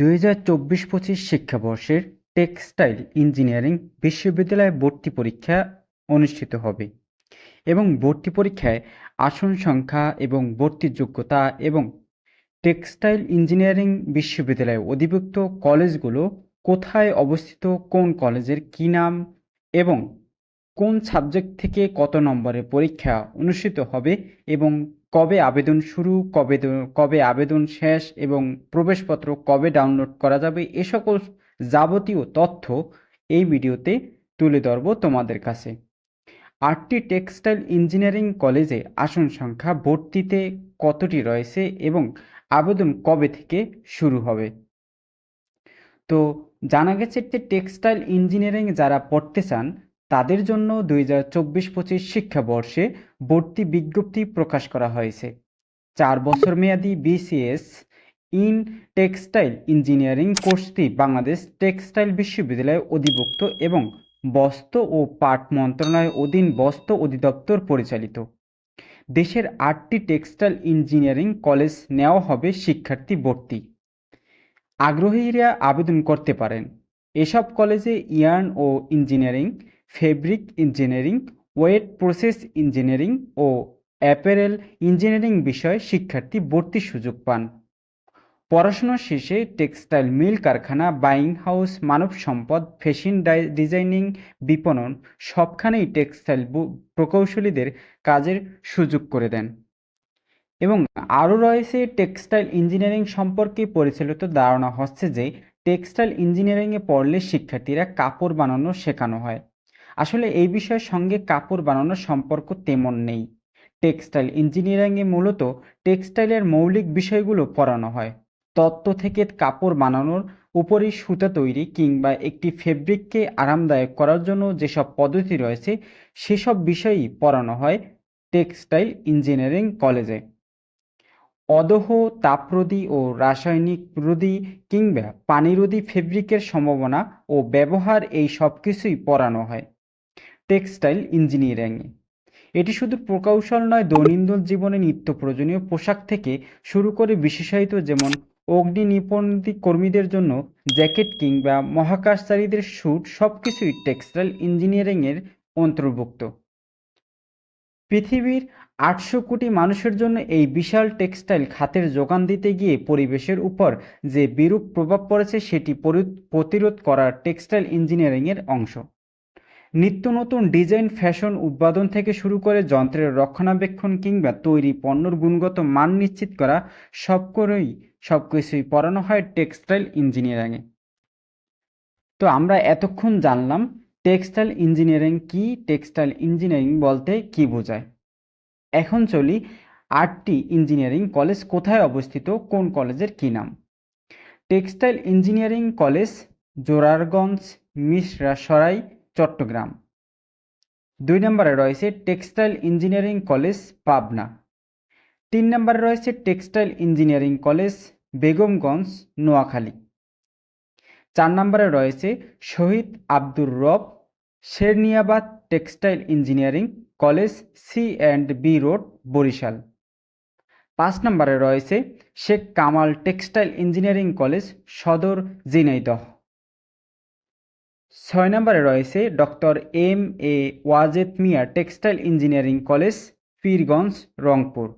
দুই হাজার চব্বিশ পঁচিশ শিক্ষাবর্ষের টেক্সটাইল ইঞ্জিনিয়ারিং বিশ্ববিদ্যালয়ে ভর্তি পরীক্ষা অনুষ্ঠিত হবে এবং ভর্তি পরীক্ষায় আসন সংখ্যা এবং ভর্তির যোগ্যতা এবং টেক্সটাইল ইঞ্জিনিয়ারিং বিশ্ববিদ্যালয়ে অধিভুক্ত কলেজগুলো কোথায় অবস্থিত, কোন কলেজের কী নাম এবং কোন সাবজেক্ট থেকে কত নম্বরের পরীক্ষা অনুষ্ঠিত হবে এবং কবে আবেদন শুরু, কবে কবে আবেদন শেষ এবং প্রবেশপত্র কবে ডাউনলোড করা যাবে, এ সকল যাবতীয় তথ্য এই ভিডিওতে তুলে ধরব তোমাদের কাছে। আটটি টেক্সটাইল ইঞ্জিনিয়ারিং কলেজে আসন সংখ্যা ভর্তিতে কতটি রয়েছে এবং আবেদন কবে থেকে শুরু হবে? তো জানা গেছে যে টেক্সটাইল ইঞ্জিনিয়ারিং যারা পড়তে চান তাদের জন্য দুই হাজার চব্বিশ পঁচিশ শিক্ষাবর্ষে ভর্তি বিজ্ঞপ্তি প্রকাশ করা হয়েছে। চার বছর মেয়াদী বিসিএস ইন টেক্সটাইল ইঞ্জিনিয়ারিং কোর্সটি বাংলাদেশ টেক্সটাইল বিশ্ববিদ্যালয়ে অধিভুক্ত এবং বস্ত্র ও পাট মন্ত্রণালয়ের অধীন বস্ত্র অধিদপ্তর পরিচালিত। দেশের আটটি টেক্সটাইল ইঞ্জিনিয়ারিং কলেজ নেওয়া হবে শিক্ষার্থী ভর্তি। আগ্রহীরা আবেদন করতে পারেন। এসব কলেজে ইয়ার্ন ও engineering fabric engineering, wet process engineering ও অ্যাপারেল ইঞ্জিনিয়ারিং বিষয়ে শিক্ষার্থী ভর্তির সুযোগ পান। পড়াশোনা শেষে টেক্সটাইল মিল কারখানা, বাইং হাউস, মানব সম্পদ, ফ্যাশন ডিজাইনিং, বিপণন সবখানেই টেক্সটাইল প্রকৌশলীদের কাজের সুযোগ করে দেন। এবং আরও রয়েছে টেক্সটাইল ইঞ্জিনিয়ারিং সম্পর্কে পরিচালিত ধারণা হচ্ছে যে, টেক্সটাইল ইঞ্জিনিয়ারিংয়ে পড়লে শিক্ষার্থীরা কাপড় বানানো শেখানো হয়। আসলে এই বিষয়ের সঙ্গে কাপড় বানানোর সম্পর্ক তেমন নেই। টেক্সটাইল ইঞ্জিনিয়ারিংয়ে মূলত টেক্সটাইলের মৌলিক বিষয়গুলো পড়ানো হয়। তত্ত্ব থেকে কাপড় বানানোর উপরই সুতা তৈরি কিংবা একটি ফেব্রিককে আরামদায়ক করার জন্য যেসব পদ্ধতি রয়েছে, সেসব বিষয়ই পড়ানো হয় টেক্সটাইল ইঞ্জিনিয়ারিং কলেজে। অদহ তাপরোধী ও রাসায়নিক রোধী কিংবা পানিরোধী ফেব্রিকের সম্ভাবনা ও ব্যবহার এই সব কিছুই পড়ানো হয়। টেক্সটাইল ইঞ্জিনিয়ারিংয়ে এটি শুধু প্রকৌশল নয়, দৈনন্দিন জীবনে নিত্য প্রয়োজনীয় পোশাক থেকে শুরু করে বিশেষায়িত যেমন অগ্নি নিপন্নতি কর্মীদের জন্য জ্যাকেট কিংবা মহাকাশচারীদের স্যুট সব কিছুই টেক্সটাইল ইঞ্জিনিয়ারিংয়ের অন্তর্ভুক্ত। পৃথিবীর আটশো কোটি মানুষের জন্য এই বিশাল টেক্সটাইল খাতের যোগান দিতে গিয়ে পরিবেশের উপর যে বিরূপ প্রভাব পড়েছে, সেটি প্রতিরোধ করা টেক্সটাইল ইঞ্জিনিয়ারিংয়ের অংশ। নিত্য নতুন ডিজাইন ফ্যাশন উৎপাদন থেকে শুরু করে যন্ত্রের রক্ষণাবেক্ষণ কিংবা তৈরি পণ্যর গুণগত মান নিশ্চিত করা সব করেই সব কিছুই পড়ানো হয় টেক্সটাইল ইঞ্জিনিয়ারিংয়ে। তো আমরা এতক্ষণ জানলাম টেক্সটাইল ইঞ্জিনিয়ারিং কি, টেক্সটাইল ইঞ্জিনিয়ারিং বলতে কি বোঝায়। এখন চলি আটটি ইঞ্জিনিয়ারিং কলেজ কোথায় অবস্থিত, কোন কলেজের কি নাম। Textile engineering college, Zorarganj, Mirsharai Chattogram. দুই নম্বরে রয়েছে টেক্সটাইল ইঞ্জিনিয়ারিং কলেজ, পাবনা। তিন নম্বরে রয়েছে textile engineering college, Begumganj, Noakhali. চার নম্বরে রয়েছে Shahid Abdur Rab, Serniabad textile engineering college, C and B road, Barishal. পাঁচ নম্বরে রয়েছে Sheikh Kamal textile engineering college, Sadar Jhenaidah. ছয় নম্বরে রয়েছে doctor M A Wazed Miah, textile engineering college, Pirganj, Rangpur.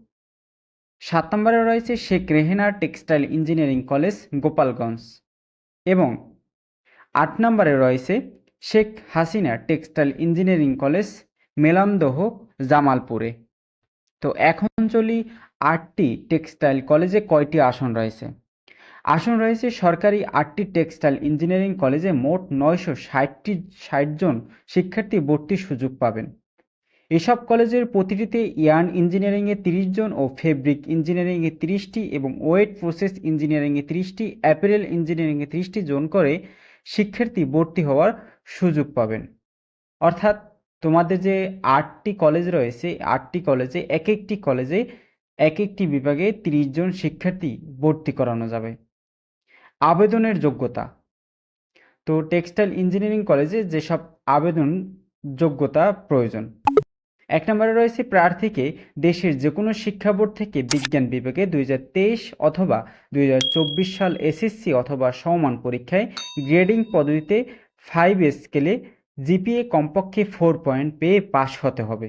সাত নম্বরে রয়েছে Sheikh Rehana, textile engineering college, Gopalganj. এবং আট নম্বরে রয়েছে Sheikh Hasina, textile engineering college, Melandaha, জামালপুরে। তো এখন চলি আটটি টেক্সটাইল কলেজে কয়টি আসন রয়েছে? আসন রয়েছে সরকারি আটটি টেক্সটাইল ইঞ্জিনিয়ারিং কলেজে মোট নয়শো ষাটটি ষাট জন শিক্ষার্থী ভর্তির সুযোগ পাবেন। এসব কলেজের প্রতিটিতে ইয়ার্ন ইঞ্জিনিয়ারিংয়ে তিরিশ জন ও ফেব্রিক ইঞ্জিনিয়ারিংয়ে তিরিশটি এবং ওয়েট প্রসেস ইঞ্জিনিয়ারিংয়ে তিরিশটি অ্যাপারেল ইঞ্জিনিয়ারিংয়ে তিরিশটি জন করে শিক্ষার্থী ভর্তি হওয়ার সুযোগ পাবেন। অর্থাৎ তোমাদের যে আটটি কলেজ রয়েছে, আটটি কলেজে এক একটি কলেজে এক একটি বিভাগে তিরিশ জন শিক্ষার্থী ভর্তি করানো যাবে। আবেদনের যোগ্যতা। তো টেক্সটাইল ইঞ্জিনিয়ারিং কলেজে যেসব আবেদন যোগ্যতা প্রয়োজন। এক নম্বরে রয়েছে প্রার্থীকে দেশের যে কোনো শিক্ষা বোর্ড থেকে বিজ্ঞান বিভাগে দুই হাজার তেইশ অথবা দুই হাজার চব্বিশ সাল এসএসসি অথবা সমমান পরীক্ষায় গ্রেডিং পদ্ধতিতে ফাইভ স্কেলে জিপিএ কমপক্ষে ফোর পয়েন্ট পেয়ে পাশ হতে হবে।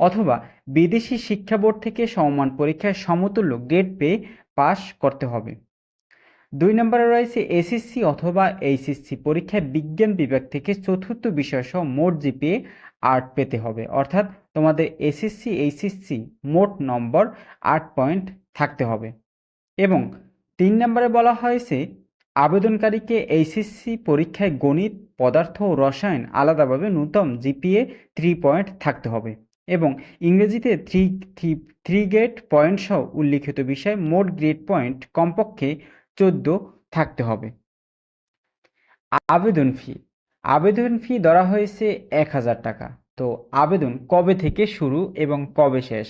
অথবা বিদেশি শিক্ষা বোর্ড থেকে সমমান পরীক্ষায় সমতুল্য গ্রেড পেয়ে পাশ করতে হবে। দুই নম্বরে রয়েছে এসএসসি অথবা এইচএসসি পরীক্ষায় বিজ্ঞান বিভাগ থেকে চতুর্থ বিষয় সহ মোট জিপিএ আট পেতে হবে। অর্থাৎ তোমাদের এসএসসি, এইচএসসি মোট নম্বর আট পয়েন্ট থাকতে হবে। এবং তিন নম্বরে বলা হয়েছে, আবেদনকারীকে এইচএসসি পরীক্ষায় গণিত, পদার্থ ও রসায়ন আলাদাভাবে ন্যূনতম জিপিএ থ্রি পয়েন্ট থাকতে হবে এবং ইংরেজিতে three three three grade point সহ উল্লিখিত বিষয় মোট গ্রেড পয়েন্ট কমপক্ষে চোদ্দ থাকতে হবে। আবেদন ফি আবেদন ফি ধরা হয়েছে এক হাজার টাকা। তো আবেদন কবে থেকে শুরু এবং কবে শেষ?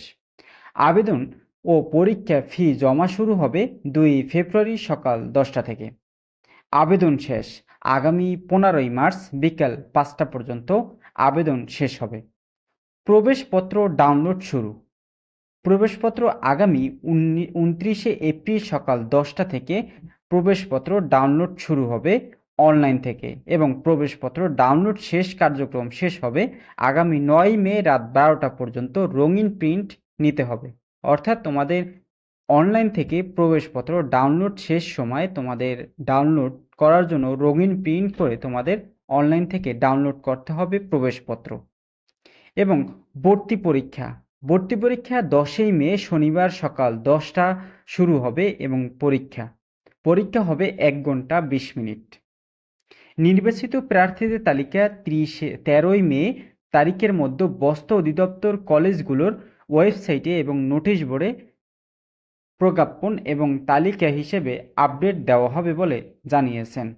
আবেদন ও পরীক্ষা ফি জমা শুরু হবে দুই ফেব্রুয়ারি সকাল দশটা থেকে। আবেদন শেষ। আগামী পনেরোই মার্চ বিকাল পাঁচটা পর্যন্ত আবেদন শেষ হবে। প্রবেশপত্র ডাউনলোড শুরু। প্রবেশপত্র আগামী উনত্রিশে এপ্রিল সকাল দশটা থেকে প্রবেশপত্র ডাউনলোড শুরু হবে অনলাইন থেকে এবং প্রবেশপত্র ডাউনলোড শেষ কার্যক্রম শেষ হবে আগামী নয় মে রাত বারোটা পর্যন্ত রঙিন প্রিন্ট নিতে হবে। অর্থাৎ তোমাদের অনলাইন থেকে প্রবেশপত্র ডাউনলোড শেষ সময় তোমাদের ডাউনলোড করার জন্য রঙিন প্রিন্ট করে তোমাদের অনলাইন থেকে ডাউনলোড করতে হবে প্রবেশপত্র। এবং ভর্তি পরীক্ষা ভর্তি পরীক্ষা দশই মে, শনিবার সকাল দশটা শুরু হবে এবং পরীক্ষা। পরীক্ষা হবে এক ঘণ্টা বিশ মিনিট। নির্বাচিত প্রার্থীদের তালিকা ত্রিশে, তেরোই মে তারিখের মধ্যে বস্ত্র অধিদপ্তর কলেজগুলোর ওয়েবসাইটে এবং নোটিশ বোর্ডে প্রজ্ঞাপন এবং তালিকা হিসেবে আপডেট দেওয়া হবে বলে জানিয়েছেন।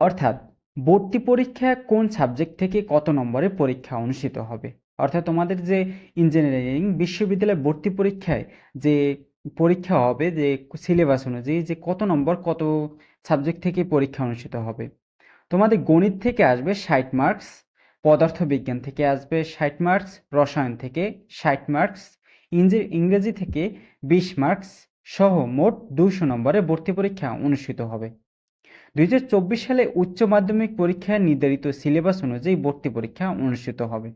অর্থাৎ, ভর্তি পরীক্ষা কোন সাবজেক্ট থেকে কত নম্বরে পরীক্ষা অনুষ্ঠিত হবে? অর্থাৎ তোমাদের যে ইঞ্জিনিয়ারিং বিশ্ববিদ্যালয় ভর্তি পরীক্ষায় যে পরীক্ষা হবে, যে সিলেবাস অনুযায়ী যে কত নম্বর কত সাবজেক্ট থেকে পরীক্ষা অনুষ্ঠিত হবে। তোমাদের গণিত থেকে আসবে ষাট মার্কস পদার্থবিজ্ঞান থেকে আসবে ষাট মার্কস রসায়ন থেকে ষাট মার্কস ইংরেজি থেকে বিশ মার্কস সহ মোট দুশো নম্বরে ভর্তি পরীক্ষা অনুষ্ঠিত হবে। দু হাজার চব্বিশ সালে উচ্চ মাধ্যমিক পরীক্ষায় নির্ধারিত সিলেবাস অনুযায়ী ভর্তি পরীক্ষা অনুষ্ঠিত হবে।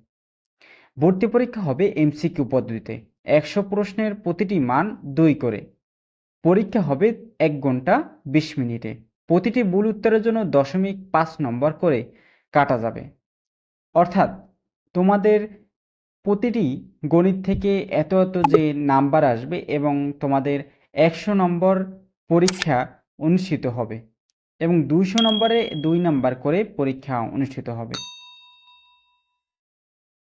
ভর্তি পরীক্ষা হবে এমসিকিউ পদ্ধতিতে। একশো প্রশ্নের প্রতিটি মান দুই করে। পরীক্ষা হবে এক ঘণ্টা বিশ মিনিটে। প্রতিটি ভুল উত্তরের জন্য দশমিক পাঁচ নম্বর করে কাটা যাবে। অর্থাৎ তোমাদের প্রতিটি গণিত থেকে এত এত যে নাম্বার আসবে এবং তোমাদের একশো নম্বর পরীক্ষা অনুষ্ঠিত হবে এবং দুইশো নম্বরে দুই নাম্বার করে পরীক্ষা অনুষ্ঠিত হবে।